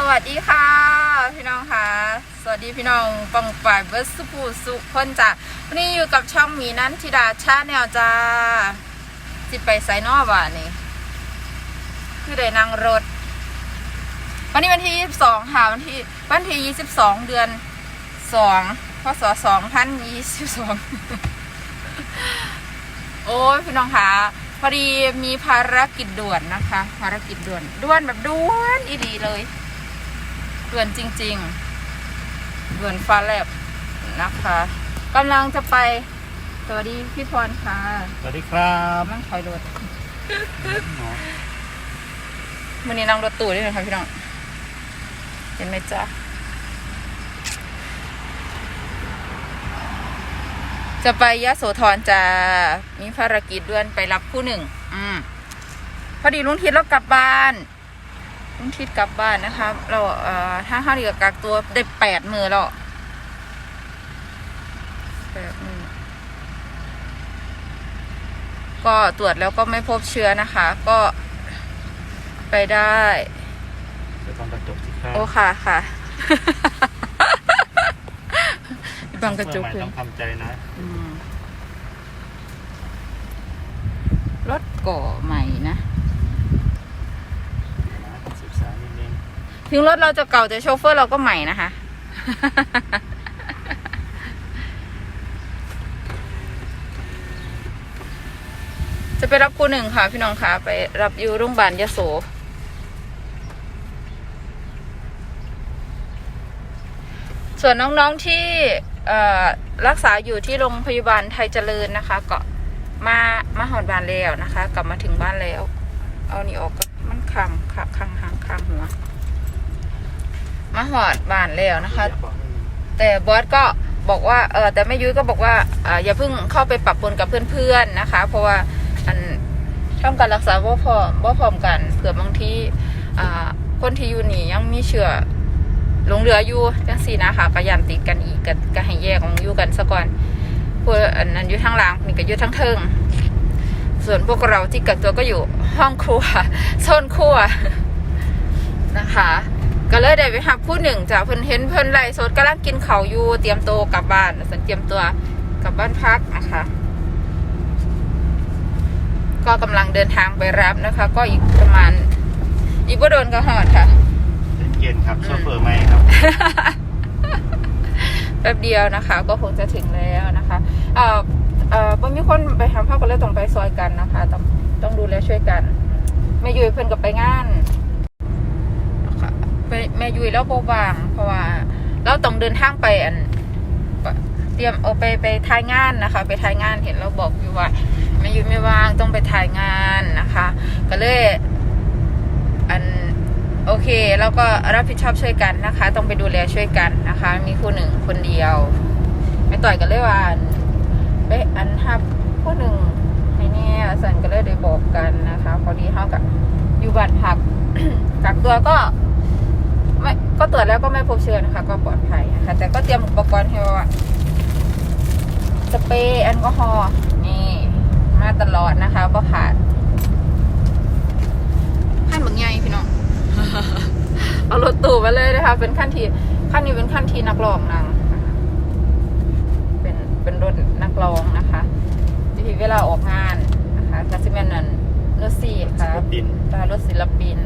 สวัสดีค่ะ พี่น้องค่ะ สวัสดีพี่น้องปังป่ายเบิร์สปูสุคนจ้ะวันนี้อยู่กับช่องมีนันทิดาชาแนลจ้าจิไปไซนอบ่านี่คือได้นั่งรถ วันนี้วันที่ 22 ค่ะ วันที่ วันที่ 22 เดือน 2 พศ 2022 โอ้ยพี่น้องค่ะพอดีมีภารกิจด่วนนะคะ ภารกิจด่วน ด่วนแบบด่วนอีดีเลย ด่วนจริงๆด่วนฟ้าแลบนะคะกำลังจะไป สวัสดีพี่พรค่ะสวัสดีครับกำลังถอยรถวันนี้นั่งรถตู้ด้วยนะคะพี่น้อง เห็นไหมจ๊ะ จะไปยะโสธรจะมีภารกิจด่วนไปรับผู้หนึ่ง อืมพอดีลุงทิศเรากลับบ้าน ลุงทิศกลับบ้านนะคะเราเอ่อถ้าห้าเดือนกักตัวได้แปดมือแล้วแปดมือก็ตรวจแล้วก็ไม่พบเชื้อนะคะ ก็ไปได้จะต้องกระจกสิครับโอ้ค่ะค่ะบังกระจกเมื่อเลใหม่ยต้องทำใจนะอืมรถก่อใหม่นะ ศึกษานิดนึง ถึงรถเราจะเก่าแต่โชเฟอร์เราก็ใหม่นะคะ จะไปรับคู่หนึ่งค่ะ พี่น้องค่ะ ไปรับยู่โรงพยาบาลยโส ส่วนน้องๆที่เอ่รักษาอยู่ที่โรงพยาบาลไทยเจริญนะคะ ก็มามาหอดบ้านแล้วนะคะ กลับมาถึงบ้านแล้ว เอานี่ออกก็มันคำคักคังหางคางหัว มาหอดบ้านแล้วนะคะ แต่บอสก็บอกว่าเออแต่แม่ยุ้ยก็บอกว่าอ่าอย่าเพิ่งเข้าไปปรับปนกับเพื่อนๆนะคะ เพราะว่าอันช่องการรักษาว่าพร้อมว่าพร้อมกันเผื่อบางทีอ่าคนที่อยู่นี่ยังมีเชื้อหลงเหลืออยู่จังสี่นะคะก็ยันติดกันอีกก็ก็ให้แยกของอยู่กันซะก่อนพวกอันนั้นอยู่ทั้งหลังนี่ก็อยู่ทั้งเทิงส่วนพวกเราที่กักตัวก็อยู่ห้องครัวโซนครัวนะคะ ก็เลยได้ไปหาผู้หนึ่งจากเพิ่นเห็นเพิ่นไล่สดกำลังกินข้าวอยู่เตรียมตัวกลับบ้านสันเตรียมตัวกลับบ้านพักนะคะ ก็กำลังเดินทางไปรับนะคะ ก็อีกประมาณ อีกบ่โดนก็หอดค่ะเย็นๆครับโซเฟอร์ไม่ครับแป๊บเดียวนะคะ ก็คงจะถึงแล้วนะคะ เอ่อเอ่อบ่มีคนไปทำภาพก็เลยต้องไปซอยกันนะคะ ต้องต้องดูแลช่วยกันแม่ยุ้ยเพิ่นกับไปงานนะคะไป แม่ยุ้ยแล้วโบบาง เพราะว่า เราต้องเดินทางไปอันเตรียมเอาไปไปถ่ายงานนะคะ ไปถ่ายงานเห็นเราบอกอยู่ว่าแม่ยุ้ยไม่ว่างต้องไปถ่ายงานนะคะ ก็เลยอันโอเคแล้วก็รับผิดชอบช่วยกันนะคะ ต้องไปดูแลช่วยกันนะคะ มีคู่หนึ่งคนเดียวไม่ต่อยกันเลยว่านไปอันทับคู่หนึ่งให้แน่สันก็เลยได้บอกกันนะคะ พอดีเขากับอยู่บ้านพักกักตัวก็ ไม่ก็ตรวจแล้วก็ไม่พบเชื้อนะคะ ก็ปลอดภัยนะคะ แต่ก็เตรียมอุปกรณ์ให้ว่าสเปรย์แอลกอฮอล์นี่มาตลอดนะคะก็ขาดขั้นบางใหญ่พี่น้องเอารถตู้มาเลยนะคะ เป็นขั้นที่ขั้นนี้เป็นขั้นที่นักร้องนางนะคะเป็นเป็นรถนักร้องนะคะที่เวลาออกงานนะคะกาซิเมนนันรถสี่ค่ะรถดินตารถศิลปิน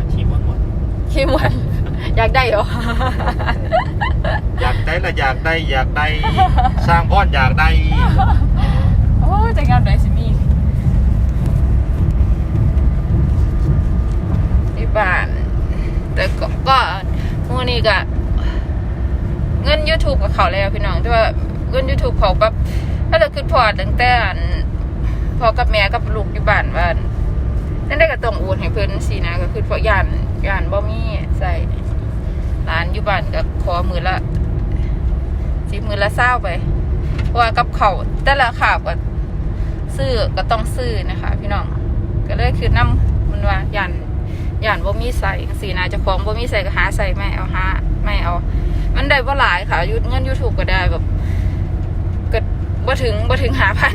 อาชีพหมด ขี้มวน อยากได้เหรอ อยากได้ละอยากได้อยากได้ สร้างพ่อนอยากได้ โอ้ยจะงานไหนสิมีที่บ้าน แต่ก็ก็มื่อนี้ก็เงิน YouTube กับเขาแล้วพี่น้องที่ว่าเงิน YouTube เขาแบบถ้าเราคือพอตั้งแต่อันพอกับแม่กับลูกอยู่บ้านว่านั่นได้ก็ต้องโอนให้เพิ่นสินะ ก็คือเพราะย่าน ย่านบ่มีใส่ร้านอยู่บ้านก็ขอมือละสิมือละเศร้าไป เพราะว่ากับเขาแต่ละข่าวก็ซื้อก็ต้องซื้อนะคะ พี่น้อง ก็เลยคือน้ำมันว่าย่านย่านบ่มีใส่สีนาจะของบ่มีใส่ก็หาใส่ไม่เอาหาไม่เอา มันได้บ่หลายค่ะยุดเงินยูทูบก็ได้แบบก็บ่ถึงบ่ถึงหาพัน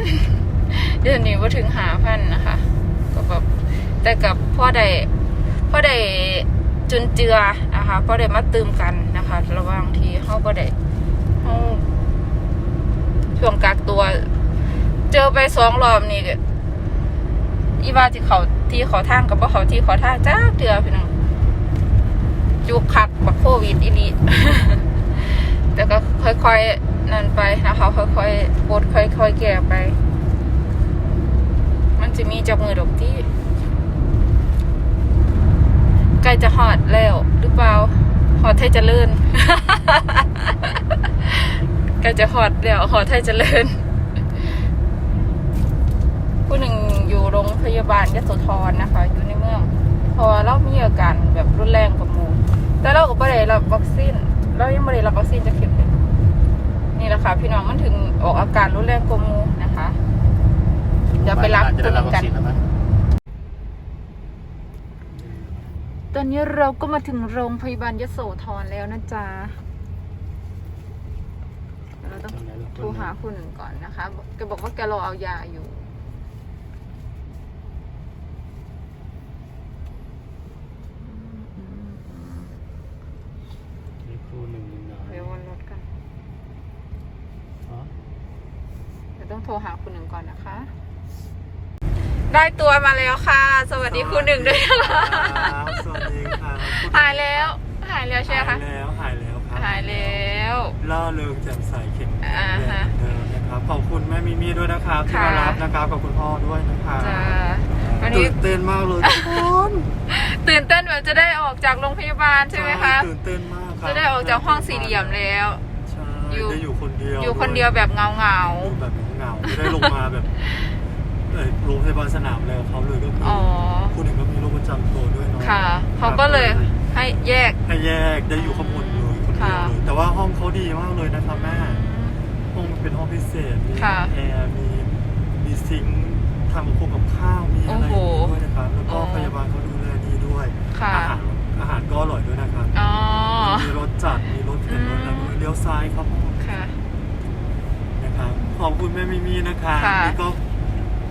เดือนนี้บ่ถึงหาพันนะคะ ก็แบบแต่แต่กับพ่อได้ พอได้จุนเจือนะคะพอได้มาตืมกันนะคะ ระหว่างที่เขาก็ได้เขาช่วงกักตัว เจอไปสองรอบนี่ก็อีว่าที่เขาที่ขาทางกับว่าเขาที่ขาทางจ้าเตือพี่น้องจุกคักบักโควิดอีลีแต่ก็ค่อยๆนั่นไปนะคะค่อยๆปดค่อยๆแก่ไป มันจะมีจับมือดอกที่ กล้จะหอดแล้ว หรือเปล่าหอดไทยเจริญใกล้จะหอดแล้วหอดไทยเจริญผู้หนึ่งอยู่โรงพยาบาลยโสธรนะคะ อยู่ในเมืองพราะว่าเรามีอาการแบบรุนแรงกว่าหมูแต่เราก็ไม่ได้รับวัคซีนเรายังไม่ได้รับวัคซีนจะเข็มเลยนี่แหละค่ะพี่น้องมันถึงออกอาการรุนแรงกว่าหมูนะคะเดี๋ยวไปรับจะได้รับวัคซีนแล้วไหม ตอนนี้เราก็มาถึงโรงพยาบาลยโสธรแล้วนะจ๊ะเราต้องโทรหาคุณหนึ่งก่อนนะคะ แกบอกว่าแกรอเอายาอยู่นี่ครูหนึ่งหนึ่งนายเดี๋ยววนรถกัน อ๋อ เดี๋ยวต้องโทรหาคุณหนึ่งก่อนนะคะ ได้ตัวมาแล้วค่ะ สวัสดีคุณหนึ่งด้วยนะคะครับสวัสดีครับหายแล้ว หายแล้วใช่ไหมหาคะยแล้วหายแล้วครับหายแล้วล่าเริงแจ่มใสเข็มแข็อ่างฮะเดิมนะครับขอบคุณแม่มิมี่ด้วยนะครับที่ค่ะมารับนะครับขอบคุณพ่อด้วยนะครับจ้าวันนี้ตื่นเต้นมากเลยทุกคนตื่นเต้นแบบจะได้ออกจากโรงพยาบาลใช่ไหมคะตื่นเต้นมากครับจะได้ออกจากห้องสี่เหลี่ยมแล้วใช่อยู่ได้อยู่คนเดียวอยู่คนเดียวแบบเงาเงาอยู่แบบเหงาๆไม่ได้ลงมาแบบ เอ่อโรงพยาบาลสนามเลยเขาเลยก็คือๆอ๋อคุณเองก็มีโรคประจำตัวด้วยเนาะค่ะ เขาก็เลยให้แยก ให้แยกได้อยู่ข้างบนเลยคนเดียวค่ะ เลยแต่ว่าห้องเขาดีมากเลยนะครับแม่ ห้องมันเป็นห้องพิเศษ มีค่ะแอร์มีมีซิงค์ทำกับโครงกับข้าว มีอะไรโอ้โหด้วยนะครับ แล้วก็อ๋อ พยาบาลเขาดูแลดีด้วย ค่ะ อาหารอาหารก็อร่อยด้วยนะครับ อ๋อ มีรสจัด มีรสเผ็ดอืมรสอะไรด้วยเลี้ยวซ้ายครับผมค่ะ นะครับ ขอบคุณแม่มิมีนะคะค่ะ นี่ก็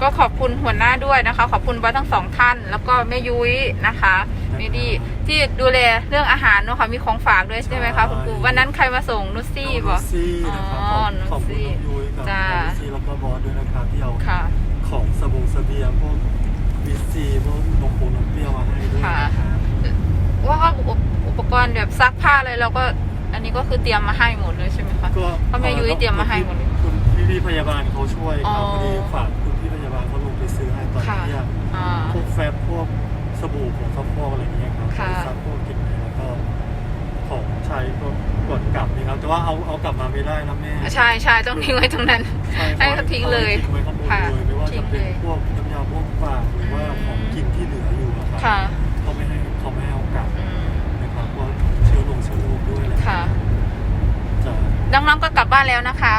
ก็ขอบคุณหัวหน้าด้วยนะคะ ขอบคุณบอสทั้งสองท่าน แล้วก็แม่ยุ้ยนะคะนี่ดีที่ดูแลเรื่องอาหารเนอะค่ะมีของฝากด้วยใช่ไหมคะคุณครูวันนั้นใครมาส่งนุชซี่น้องบอลูซี่นะครับอ๋อขอบน้องขอบคุณซี่ น้องยุ้ยกับจ้าน้องลูซี่แล้วก็บอสด้วยนะครับที่เอาค่ะ ของสบู่เสบียงพวกวิตซีพวกนมโปนมเปรี้ยวมาให้ด้วยนะครับว่าเขาอุปอุปกรณ์แบบซักผ้าอะไรเราก็อันนี้ก็คือเตรียมมาให้หมดเลยใช่ไหมคะ ก็เพราะแม่ยุ้ยเตรียมมาให้หมดเลยคุณพี่พี่พยาบาลเขาช่วยครับอ๋อ พอดีฝาก อให้ตอนค่ะเที่ยงอ่า พวกแฟบพวกสบู่ผงซักฟอกอะไรอย่างเงี้ยครับค่ะไปซักพวกกินแล้วก็ของใช้ก็กดกลับนี่ครับแต่ว่าเอาเอากลับมาไม่ได้นะแม่ใช่ใช่ต้องทิ้งไว้ตรงนั้น ใช่ให้เขาทิ้งเลยทิ้งไว้ข้างบนค่ะเลยไม่ว่าทิ้จะงเป็นเลยพวกน้ำยาพวกปากหรือว่าอืมของกินที่เหลืออยู่อะครับค่ะเขาไม่ให้เขาไม่ให้เอากลับอืมนะครับพวกเชื้อลงเชื้อโรคด้วยแหละค่ะจะ น้องๆก็กลับบ้านแล้วนะคะ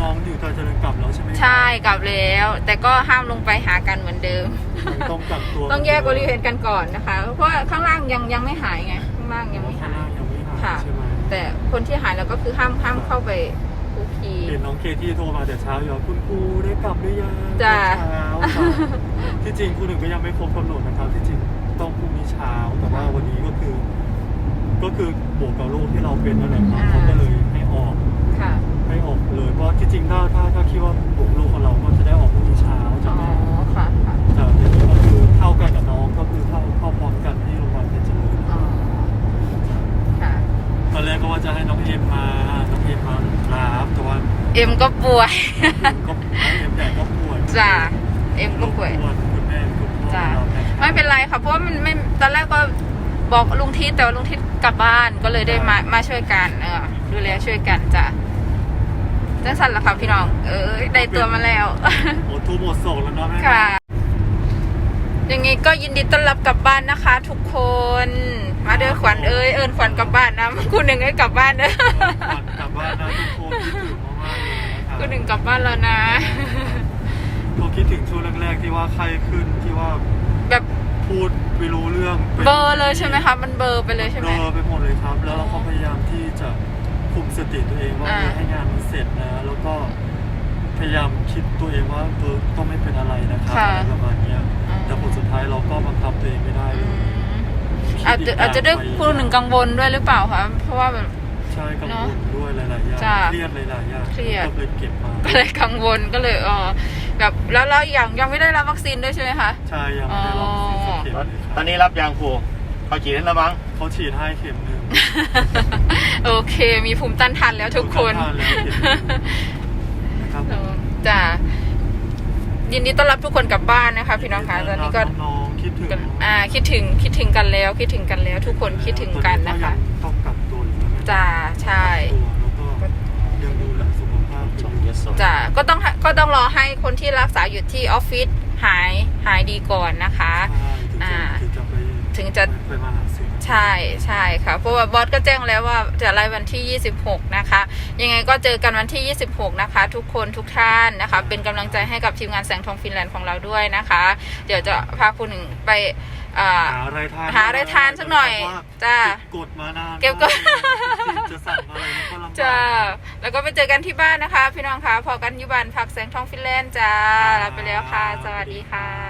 น้องๆอยู่ตอนจะเดินกลับแล้วใช่ไหมครับใช่กลับแล้ว แต่ก็ห้ามลงไปหากันเหมือนเดิมยังต้องกักตัวต้องแยกบริเวณกันก่อนนะคะ เพราะว่าข้างล่างยังยังไม่หายไงข้างล่างยังไม่ข้างหายล่างยังไม่หายค่ะใช่ไหมแต่คนที่หายแล้วก็คือห้ามห้ามเข้าไปคุกคีเห็นน้องเคที่โทรมาแต่เช้าอยู่ว่าคุณครูได้กลับหรือยังจ้ะเช้าค่ะที่จริงคุณหนึ่งก็ยังไม่ครบกำหนดนะครับที่จริงต้องพรุ่งนี้เช้าแต่ว่าวันนี้ก็คือ ก็คือบวกกับโรคที่เราเป็นนั่นแหละครับเขาก็เลยให้ออก ค่ะ ให้ ออกเลยเพราะที่จริงถ้าถ้าถ้าคิดว่าบวกโรคของเราก็จะได้ออกพรุ่งนี้เช้าอ๋จ้ะอแม่ค่ะค่ะแต่ทีนี้ก็คือเท่ากันกับน้องก็คือเข้าเข้าพร้อมกันที่โรงพยาบาลเพชรบูรณ์อ๋อค่ะ ตอนแรกก็ว่าจะให้น้องเอ็มมาน้องเอ็มมารับแต่ว่าเอ็มก็ป่วย ก็น้องเอ็มแต่ก็ป่วยจ้ะเอ็มก็ป่วยคุณแม่คุณพ่อจ้ะ เรานะครับไม่เป็นไรค่ะเพราะว่ามันไม่ตอนแรกก็บอกลุงทิศแต่ว่าลุงทิศกลับบ้านก็เลยได้มามาช่วยกันเออดูแลช่วยกันจ้ะ จังสันละค่ะพี่น้อง เออได้ตัวมาแล้ว โอ้ทูหมดโศกแล้วเนาะแม่ค่ะอย่างงี้ก็ยินดีต้อนรับกลับบ้านนะคะ ทุกคน มาเด้อขวัญเอ้ยเอิญขวัญกลับบ้านนะคุณหนึ่งให้กลับบ้านเด้อเออก่อนกลับบ้านนะทุกคนคิดถึงมากๆเลยนะครับคุณหนึ่งกลับบ้านแล้วนะก็คิดถึงช่วงแรกๆที่ว่าไข้ขึ้นที่ว่า แบบพูดไม่รู้เรื่องป็นเบลอร์เลยใช่ไหมคะมันเบลอร์ไปเลยใช่ไหมเบลอไปหมดเลยครับ แล้วเราก็พยายามที่จะคุมสติตัวเองว่าอ่าเออให้งานมัน เสร็จนะแล้วก็พยายามคิดตัวเองว่าเออต้องไม่เป็นอะไรนะครับอะไรประมาณเนี้ยอืม แต่ผลสุดท้ายเราก็บังจจะอาจจะด้วยคุณหนึ่งกังวลด้วยหรือเปล่าคะเพราะว่าแบบ ใช่กังเนวอะลด้วยหลายๆอย่างจ้ะเครียดหลายๆอย่างเครียด ก็เลยเก็บมาก็เลยกังวลก็เลยเออแบบแล้วแล้วอย่างยังไม่ได้รับวัคซีนด้วยใช่ไหมคะ ใช่ยังไม่ได้ลองฉีดสักเข็มเลยคตรัอบนนี้รับยางผูเขาฉีดแล้วมั้งเขาฉีดให้เข็มหนึ่ง โอเค มีภูมิต้านทานแล้วทุกคนทานแล้วเข็มหนึ่งนะครับเออจ้ะยินดีต้อนรับทุกคนกลับบ้านนะคะ พี่น้องคะตอนนี้ก็น้องๆคิดถึงอ่าคิดถึงคิดถึงกันแล้ว คิดถึงกันแล้ว ทุกคนคิดถึงกันนะคะตอยังต้องกักตัวอยู่นะจ้าใช่กักตัวแล้วก็ยังดูแลสุขภาพอยู่ชมยศจ้ะก็ต้องก็ต้องรอให้คนที่รักษาอยู่ที่ออฟฟิศหายหายดีก่อนนะคะใช่อ่าถึงจะถึงจะไปถึงจะไปมาหาเสียง ใช่ใช่ค่ะ เพราะว่าบอสก็แจ้งแล้วว่าจะไล่วันที่ 26 นะคะ ยังไงก็เจอกันวันที่ 26 นะคะ ทุกคนทุกท่านนะคะ เป็นกำลังใจให้กับทีมงานแสงทองฟินแลนด์ของเราด้วยนะคะ เดี๋ยวจะพาคุณหนึ่งไปอ่าหาอะไรทานหาอะไรทานสักหน่อยเพราะว่าจ้าเก็บกดมานานเก็บกดมากจริงๆจะสั่งอะไรมันก็ลำบากจ้าแล้วก็ไปเจอกันที่บ้านนะคะ พี่น้องคะพอกันอยุบันพักแสงทองฟินแลนด์จ้าลาไปแล้วค่ะ สวัสดีค่ะ